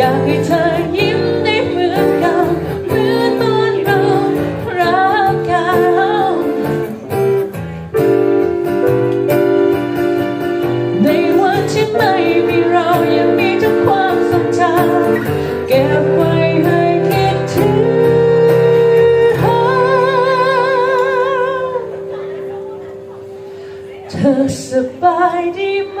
อยากให้เธอยิ้มได้เหมือนเก่าเหมือนตอนเรารักกันในวันที่ไม่มีเรายังมีทุกความทรงจำเก็บไว้ให้คิดถึงเธอสบายดีไหม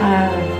Uh,